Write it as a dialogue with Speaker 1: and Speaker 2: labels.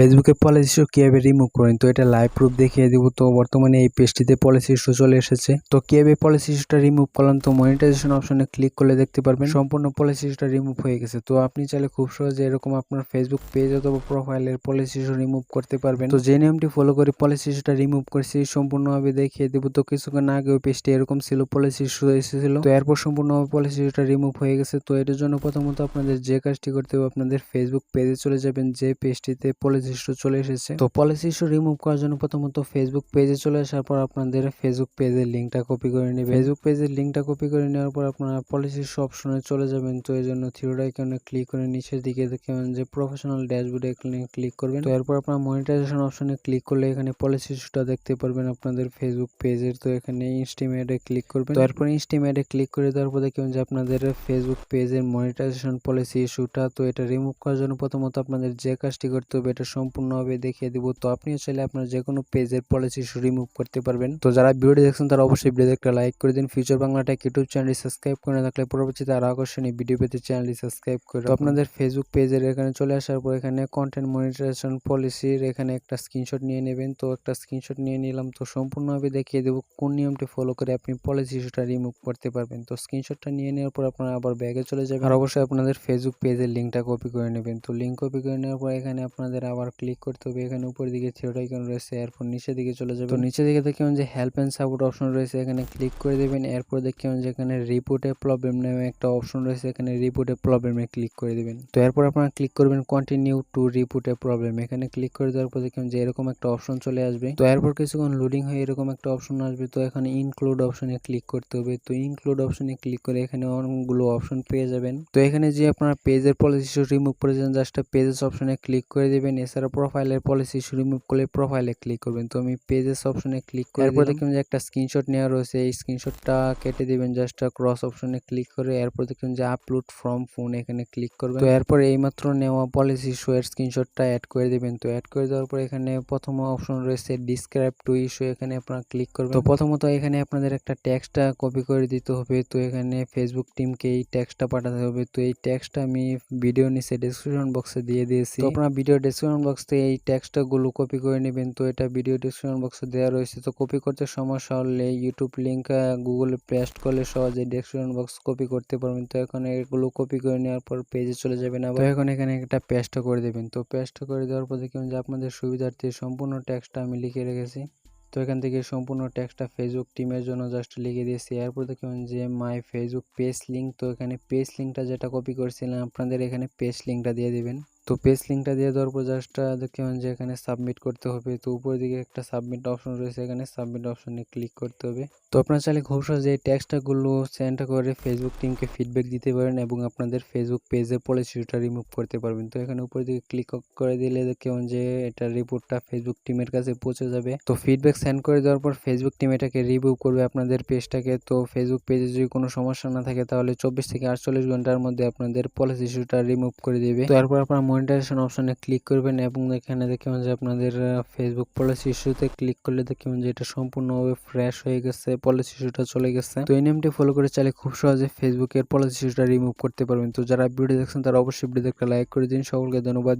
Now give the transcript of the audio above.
Speaker 1: ফেসবুকে policy issue কীভাবে remove করেন? তো এটা লাইভ প্রুফ দেখিয়ে দিব। তো বর্তমানে এই পেজটিতে পলিসি ইস্যু চলে এসেছে। তো কীভাবে পলিসি ইস্যুটা রিমুভ করলাম? তো মনিটাইজেশন অপশনে ক্লিক করলে দেখতে পারবেন। সম্পূর্ণ পলিসি ইস্যুটা রিমুভ হয়ে গেছে। তো আপনি চাইলে খুব সহজে এরকম আপনার ফেসবুক পেজ অথবা প্রোফাইলের পলিসি ইস্যু রিমুভ করতে পারবেন। তো যে নিয়মটি ফলো করে পলিসি ইস্যুটা রিমুভ করেছি সম্পূর্ণভাবে দেখিয়ে দেবো। তো কিছুক্ষণ আগে ওই পেজটি এরকম ছিল পলিসি ইস্যু এসেছিল। তো এরপর সম্পূর্ণভাবে পলিসি ইস্যুটা রিমুভ হয়ে গেছে। তো এটার জন্য প্রথমত আপনাদের যে কাজটি করতে হবে, আপনাদের ফেসবুক পেজে চলে যাবেন। যে পেজটিতে পলিসি ইস্যু চলে এসেছে। তো পলিসি ইস্যু রিমুভ করার জন্য প্রথমত ফেসবুক পেজে চলে আসার পর আপনাদের ফেসবুক পেজের লিঙ্কটা কপি করে নেবেন। ফেসবুক পেজের লিঙ্কটা কপি করে নেওয়ার পর আপনারা পলিসি ইস্যু অপশনে চলে যাবেন। তো এই জন্য থিওড আইকনে ক্লিক করে নিচের দিকে দেখবেন যে প্রফেশনাল ড্যাশবোর্ডে এখানে ক্লিক করবেন। তো এরপর আপনার মনিটাইজেশন অপশনে ক্লিক করলে এখানে পলিসি ইস্যুটা দেখতে পারবেন আপনাদের ফেসবুক পেজের তো এখানে ইনস্টিমেটে ক্লিক করবেন। তো এরপর ইনস্টিমেটে ক্লিক করে দেওয়ার পর দেখবেন যে আপনাদের ফেসবুক পেজের মনিটাইজেশন পলিসি ইস্যুটা তো এটা রিমুভ করার জন্য প্রথমত আপনাদের যে কাজটি করতে হবে এটা সম্পূর্ণভাবে দেখিয়ে দিব। তো আপনিও চাইলে আপনার যে কোনো পেজের পলিসি রিমুভ করতে পারবেন। তো যারা ভিডিওটি দেখছেন, তারা অবশ্যই ভিডিও একটা লাইক করে দিন। ফিউচার বাংলা টেক ইউটিউব চ্যানেলটি সাবস্ক্রাইব করে না থাকলে পরবর্তীতে আরও আকর্ষণীয় ভিডিও পেতে চ্যানেলটি সাবস্ক্রাইব করে তো আপনাদের ফেসবুক পেজের এখানে চলে আসার পর এখানে কন্টেন্ট মনিটাইজেশন পলিসির এখানে একটা স্ক্রিনশট নিয়ে নেবেন। তো একটা স্ক্রিনশট নিয়ে নিলাম। তো সম্পূর্ণভাবে দেখিয়ে দেবো কোন নিয়মটি ফলো করে আপনি পলিসি ইস্যুটা রিমুভ করতে পারবেন। তো স্ক্রিনশটটা নিয়ে নেওয়ার পর আপনারা আবার ব্যাগে চলে যাবেন। আর অবশ্যই আপনাদের ফেসবুক পেজের লিঙ্কটা কপি করে নেবেন। তো লিঙ্ক কপি করে নেওয়ার পর এখানে আপনাদের আবার ক্লিক করতে হবে। এখানে উপর দিকে থিওড আইকন রয়েছে, এরপর নিচের দিকে চলে যাবে নিচের দিকে দেখবেন যে হেল্প অ্যান্ড সাপোর্ট অপশন রয়েছে, এখানে ক্লিক করে দেবেন। এরপর দেখবেন যে এখানে রিপোর্টে প্রবলেম নামে একটা অপশন রয়েছে, এখানে রিপোর্টে প্রবলেমে ক্লিক করে দেবেন। তো এরপর আপনারা ক্লিক করবেন কন্টিনিউ টু রিপোর্টে প্রবলেম এখানে ক্লিক করে দেওয়ার পর দেখবেন যে এরকম একটা অপশন চলে আসবে। তো এরপর কিছুক্ষণ লোডিং হয়ে এরকম একটা অপশন আসবে। তো এখানে ইনক্লুড অপশনে ক্লিক করতে হবে। তো ইনক্লুড অপশনে ক্লিক করে এখানে অনেকগুলো অপশন পেয়ে যাবেন। তো এখানে যে আপনার পেজের পলিসি রিমুভ করেছেন জাস্ট পেজেস অপশনে ক্লিক করে দেবেন। এছাড়া প্রোফাইলের পলিসি রিমুভ করলে প্রোফাইলে ক্লিক করবেন। তো আমি পেজেস অপশনে ক্লিক করে এরপর দেখবেন যে একটা স্ক্রিনশট নেওয়া রয়েছে এই স্ক্রিনশটটা কেটে দিবেন জাস্ট ক্রস অপশনে ক্লিক করে এরপর দেখবেন যে আপলোড ফ্রম ফোন এখানে ক্লিক করবেন। তো এরপর এইমাত্র নেওয়া পলিসি ইস্যু এর স্ক্রিনশটটা অ্যাড করে দিবেন। তো অ্যাড করে দেওয়ার পর এখানে প্রথম অপশন রয়েছে ডিসক্রাইব টু ইস্যু এখানে আপনারা ক্লিক করবেন। তো প্রথমত এখানে আপনাদের একটা টেক্সটটা কপি করে দিতে হবে। তো এখানে ফেসবুক টিমকে এই টেক্সটটা পাঠাতে হবে। তো এই টেক্সটটা আমি ভিডিও নিচে ডেসক্রিপশন বক্সে দিয়ে দিয়েছি। তো আপনারা ভিডিও ডেসক্রিপশন বক্স থেকে এই টেক্সটটা গুলো কপি করে নেবেন। তো এটা ভিডিও ডেসক্রিপশন বক্সে দেওয়া রয়েছে। তো কপি করতে সমস্যা হলে ইউটিউব লিঙ্ক গুগলে পেস্ট করলে সহজে ডেসক্রিপশন বক্স কপি করতে পারবেন। তো এখন এগুলো কপি করে নেওয়ার পর পেজে চলে যাবেন আবার। এখন এখানে একটা পেস্ট করে দেবেন। তো পেস্ট করে দেওয়ার পর দেখবেন যে আপনাদের সুবিধার্থে সম্পূর্ণ টেক্সটটা আমি লিখে রেখেছি। তো এখান থেকে সম্পূর্ণ টেক্সটটা ফেসবুক টিমের জন্য জাস্ট লিখে দিয়েছি। এরপর দেখবেন যে মাই ফেসবুক পেজ লিঙ্ক তো এখানে পেজ লিঙ্কটা যেটা কপি করেছিলাম, আপনাদের এখানে পেজ লিঙ্কটা দিয়ে দিবেন। তো পেজ লিঙ্কটা দিয়ে দেওয়ার পর জাস্ট দেখবেন যে এখানে সাবমিট করতে হবে। তো উপর দিকে একটা সাবমিট অপশন রয়েছে, এখানে সাবমিট অপশনে ক্লিক করতে হবে। তো আপনারা চাইলে খুব সহজে এই টেক্সটগুলো সেন্ড করে ফেসবুক টিমকে ফিডব্যাক দিতে পারেন এবং আপনাদের ফেসবুক পেজে পলিসিটা রিমুভ করতে পারবেন। তো এখানে উপর দিকে ক্লিক করে দিলে দেখবেন যে এটা রিপোর্টটা ফেসবুক টিমের কাছে পৌঁছে যাবে। তো ফিডব্যাক সেন্ড করে দেওয়ার পর ফেসবুক টিম এটাকে রিভিউ করবে আপনাদের পেজটাকে তো ফেসবুক পেজে যদি কোনো সমস্যা না থাকে, তাহলে চব্বিশ থেকে আটচল্লিশ ঘণ্টার মধ্যে আপনাদের পলিসি ইস্যুটা রিমুভ করে দেবে। তারপর আপনারা মনিটাইজেশন অপশানে ক্লিক করবেন এবং এখানে দেখবেন যে আপনাদের ফেসবুক পলিসি ইস্যুতে ক্লিক করলে দেখবেন যে এটা সম্পূর্ণভাবে ফ্রেশ হয়ে গেছে পলিসি ইস্যুটা চলে গেছে। তো এই নিয়মটি ফলো করে চাইলে খুব সহজে ফেসবুকের পলিসি ইস্যুটা রিমুভ করতে পারবেন। তো যারা ভিডিও দেখছেন তারা অবশ্যই ভিডিও একটা লাইক করে দিন। সকলকে ধন্যবাদ।